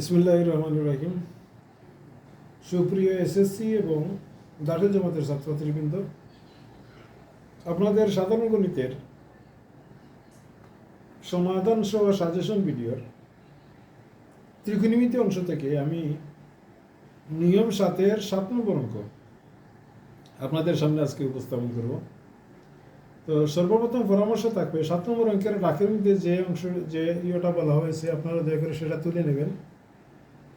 ইসমিল্লাহ রহমান রাহিম। সুপ্রিয় এসএসসি এবং দাখিল জমাতের ছাত্রছাত্রীবৃন্দ, আপনাদের সাধারণ গণিতের সমাধান সহ সাজেশন ভিডিওর ত্রিকোণমিতি অংশ থেকে আমি নিয়ম সাতের সাত নম্বর অঙ্ক আপনাদের সামনে আজকে উপস্থাপন করব। তো সর্বপ্রথম পরামর্শ থাকবে, সাত নম্বর অঙ্কের ডাকের মধ্যে যে অংশ, যে ইয়েটা বলা হয়েছে, আপনারা দয়া করে সেটা তুলে নেবেন।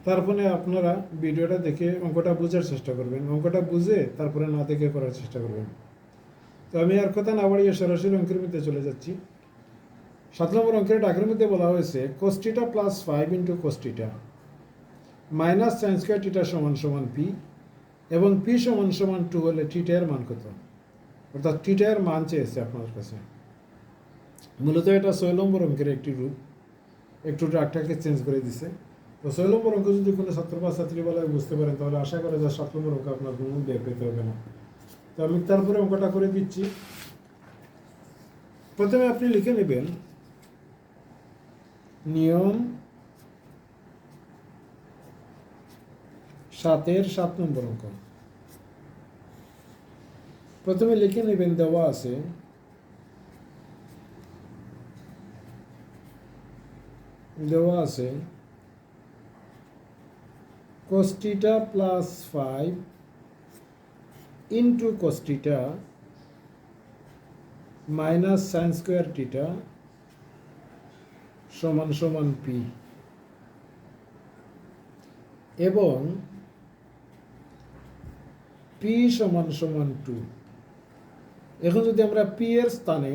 তারপরে আপনারা ভিডিওটা দেখে অঙ্কটা বোঝার চেষ্টা করবেন। অঙ্কটা বুঝে তারপরে না দেখে করার চেষ্টা করবেন। তো আমি আর কথা না বাড়িয়ে সরাসরি অঙ্কের মধ্যে চলে যাচ্ছি। সাত নম্বর অঙ্কের ডাকের মধ্যে বলা হয়েছে cos theta plus five into cos theta minus sine square theta সমান সমান পি এবং পি সমান সমান টু হলে টিটার মান কত? অর্থাৎ টিটার মান চেয়েছে আপনার কাছে। মূলত এটা ছয় নম্বর অঙ্কের একটি রূপ। একটু ডাকটাকে চেঞ্জ করে দিছে। তো নম্বর অঙ্ক যদি কোনো ছাত্র বা ছাত্রী বলে বুঝতে পারেন, তাহলে আশা করে যে সাত নম্বর অঙ্ক আপনার কোনো বের পেতে হবে না। তো আমি তারপরে অঙ্কটা করে দিচ্ছি। প্রথমে আপনি লিখে নেবেন, নিয়ম সাতের সাত নম্বর অঙ্ক। প্রথমে লিখে নেবেন, দেওয়া আছে দেওয়া আছে cosθ plus five into cosθ minus sine square theta সমান সমান পি এবং পি সমান সমান টু এখন যদি আমরা পি এর স্থানে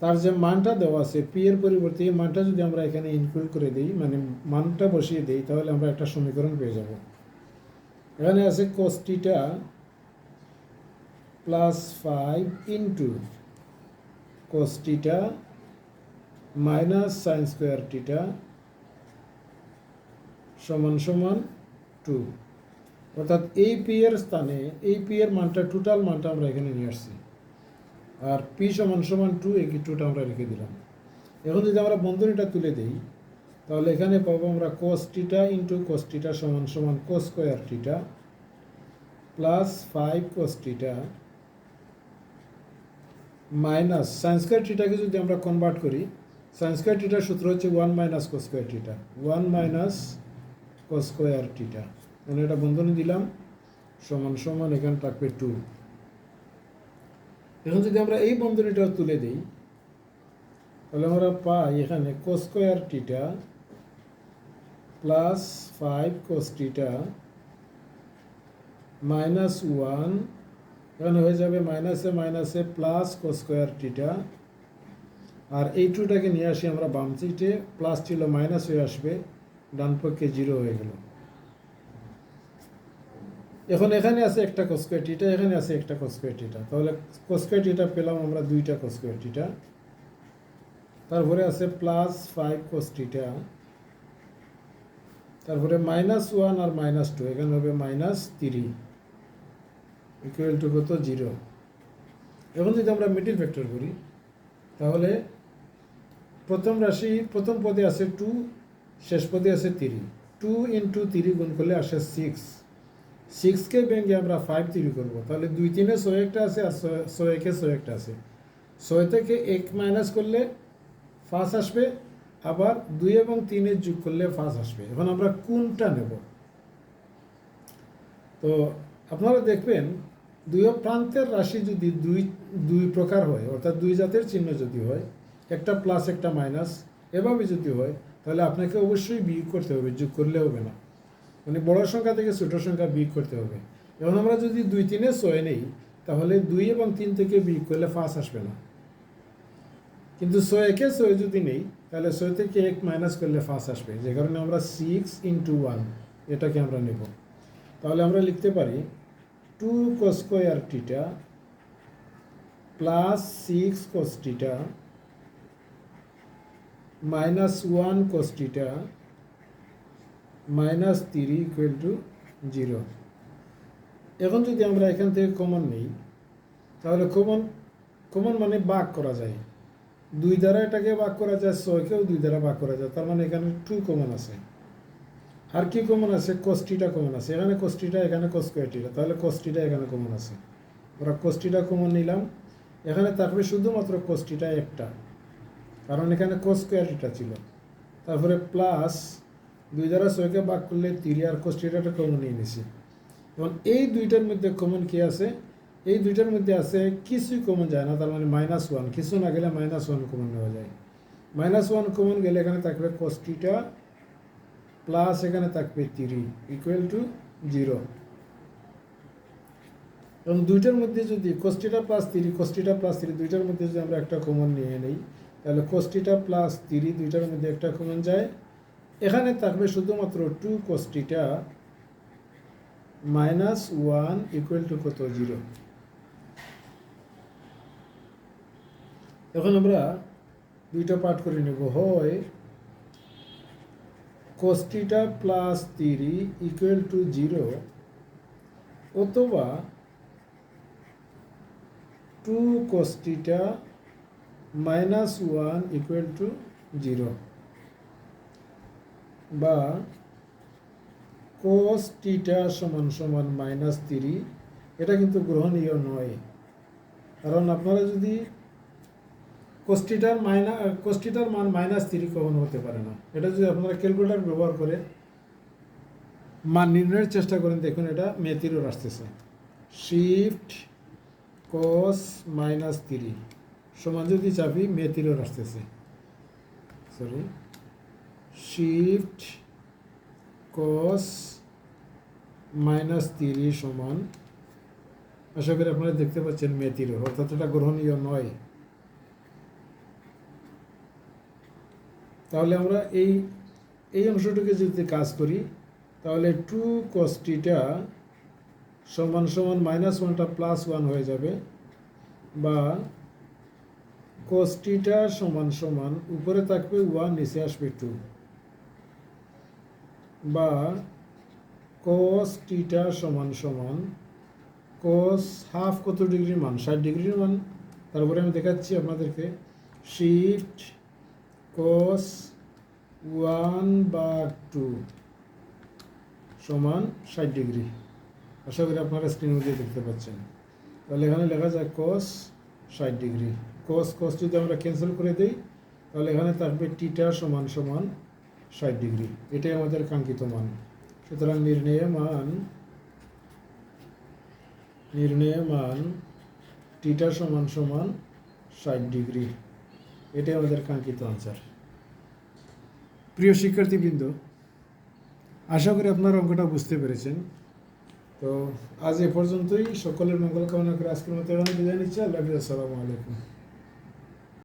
তার যে মানটা দেওয়া আছে পি এর পরিবর্তে এই মানটা যদি আমরা এখানে ইনক্লুড করে দিই মানে মানটা বসিয়ে দিই, তাহলে আমরা একটা সমীকরণ পেয়ে যাব। এখানে আছে cos theta plus five into cos theta minus sine square theta সমান সমান টু অর্থাৎ এই পি এর স্থানে, এই পি এর মানটা টোটাল মানটা আমরা এখানে নিয়ে আসছি। আর পি সমান সমান টু এই টুটা আমরা রেখে দিলাম। এখন যদি আমরা বন্ধনীটা তুলে দিই, তাহলে এখানে পাবো আমরা কোস টিটা ইন্টু কোস টিটা সমান সমান cos square theta plus five cos theta minus sine square টিটাকে যদি আমরা কনভার্ট করি সাইন স্কোয়ার টিটার সূত্র হচ্ছে one minus cos square theta one minus cos square theta মানে এটা বন্ধনী দিলাম। সমান সমান এখানে থাকবে টু এখন যদি আমরা এই বন্ধনীটা তুলে দিই, তাহলে আমরা পাই এখানে cos square theta plus five cos theta minus one এখানে হয়ে যাবে মাইনাসে মাইনাসে প্লাস কোস্কোয়ার টিটা আর এই টুটাকে নিয়ে আসি আমরা বাম সিটে প্লাস ছিল মাইনাস হয়ে আসবে, ডান পক্ষে জিরো হয়ে গেল। এখন এখানে আছে একটা কোস্কোয়ার টিটা এখানে আছে একটা কোস্কোয়ার টিটা তাহলে কোস্কোয়ার টিটা পেলাম আমরা দুইটা কোস্কোয়ার টিটা তারপরে আছে প্লাস ফাইভ কোস টিটা তারপরে মাইনাস ওয়ান আর মাইনাস টু এখানে হবে মাইনাস থ্রি ইকুয়াল টু কত? জিরো এখন যদি আমরা মিডিল ফ্যাক্টর করি, তাহলে প্রথম রাশি, প্রথম পদে আছে টু শেষ পদে আছে থ্রি টু ইন্টু থ্রি গুণ করলে আসে সিক্স সিক্সকে ভেঙে আমরা ফাইভ থ্রি করব। তাহলে দুই তিনে ছয় একটা আছে আর ছয় একে ছয় একটা আছে। ছয় থেকে এক মাইনাস করলে ফার্স্ট আসবে, আবার দুই এবং তিনের যোগ করলে ফার্স্ট আসবে। এখন আমরা কোনটা নেব? তো আপনারা দেখবেন, দুই প্রান্তের রাশি যদি দুই দুই প্রকার হয়, অর্থাৎ দুই জাতের চিহ্ন যদি হয়, একটা প্লাস একটা মাইনাস এভাবে যদি হয়, তাহলে আপনাকে অবশ্যই বিয়োগ করতে হবে, যোগ করলে হবে না। মানে বড় সংখ্যা থেকে ছোট সংখ্যা বিয়োগ করতে হবে। এখন আমরা যদি দুই তিনে ছয় নেই, তাহলে দুই এবং তিন থেকে বিয়োগ করলে ফার্স্ট আসবে না। কিন্তু ছয় একে ছয় যদি নেই, তাহলে ছয় থেকে এক মাইনাস করলে ফার্স্ট আসবে। যে কারণে আমরা সিক্স ইন্টু ওয়ান এটাকে আমরা নেব। তাহলে আমরা লিখতে পারি two cos square theta plus six cos theta minus one cos theta minus three equal to zero এখন যদি আমরা এখান থেকে কমন নিই, তাহলে কমন কমন মানে বাক করা যায়। দুই দ্বারা এটাকে ভাগ করা যায়, ছয়কেও দুই দ্বারা ভাগ করা যায়, তার মানে এখানে টু কমন আছে। আর কি কমন আছে? কষ্টিটা কমন আছে। এখানে কষ্টিটা এখানে কোস্কোয়াটিটা তাহলে কষ্টিটা এখানে কমন আছে। ওরা কষ্টিটা কমন নিলাম। এখানে থাকবে শুধুমাত্র কষ্টিটা একটা, কারণ এখানে কোস্কোয়াটিটা ছিল। তারপরে প্লাস দুই দ্বারা ছয়কে ভাগ করলে তিরি আর কোস্টিটাটা কমন নিয়ে নিছি। এবং এই দুইটার মধ্যে কমন কি আছে? এই দুইটার মধ্যে আছে কিছুই কমন যায় না, তার মানে মাইনাস ওয়ান কিছু না গেলে মাইনাস ওয়ান কমন নেওয়া যায়। মাইনাস ওয়ান কমন গেলে এখানে থাকবে কোস্টিটা প্লাস এখানে থাকবে তিরি ইকুয়াল টু জিরো এবং দুইটার মধ্যে যদি কোস্টিটা প্লাস তিরি কোস্টিটা প্লাস তিরি দুইটার মধ্যে যদি আমরা একটা কমন নিয়ে নিই, তাহলে কোস্টিটা প্লাস তিরি দুইটার মধ্যে একটা কমন যায়। এখানে থাকবে শুধুমাত্র two cos theta minus one equal to কত? জিরো এখন আমরা দুইটা পার্ট করে নেব। হয় cos theta plus three equal to zero অথবা two cos theta minus one equal to zero বা কোস টিটা সমান সমান মাইনাস তিরি এটা কিন্তু গ্রহণীয় নয়। কারণ আপনারা যদি কোস্টিটার মাইনা কোস্টিটার মান মাইনাস তিরি কখনো হতে পারে না। এটা যদি আপনারা ক্যালকুলেটার ব্যবহার করে মান নির্ণয়ের চেষ্টা করেন, দেখুন এটা মেতিরও আসতেছে। শিফট কস মাইনাস তিরি সমান যদি চাপি মেতিরও আসতেছে। সরি শিফট কস মাইনাস তিরি সমান। আশা করি আপনারা দেখতে পাচ্ছেন মেতিরও অর্থাৎ এটা গ্রহণীয় নয়। তাহলে আমরা এই এই অংশটুকে যদি কাজ করি, তাহলে টু কস্টিটা সমান সমান মাইনাস ওয়ানটা প্লাস ওয়ান হয়ে যাবে, বা কস্টিটা সমান সমান উপরে থাকবে ওয়ান নিচে আসবে টু বা কস টিটা সমান সমান কস হাফ কত ডিগ্রির মান? ষাট ডিগ্রির মান। তারপরে আমি দেখাচ্ছি আপনাদেরকে। শিফট কস ওয়ান বা টু সমান ষাট ডিগ্রি। আশা করি আপনারা স্ক্রিনের মধ্যে দেখতে পাচ্ছেন। তাহলে এখানে লেখা যায় কস ষাট ডিগ্রি। কস কস যদি আমরা ক্যান্সেল করে দিই, তাহলে এখানে থাকবে টিটা সমান সমান ষাট ডিগ্রি। এটাই আমাদের কাঙ্ক্ষিত মান। সুতরাং নির্ণয় মান নির্ণয় মান টিটা সমান সমান ষাট ডিগ্রি। এটাই আমাদের কাঙ্ক্ষিত আনসার প্রিয় শিক্ষার্থীবৃন্দ, আশা করি আপনার অঙ্কটা বুঝতে পেরেছেন। তো আজ এ পর্যন্তই। সকলের মঙ্গল কামনা করে আজকের মতো নিচ্ছি। আল্লাহ আসসালামু আলাইকুম।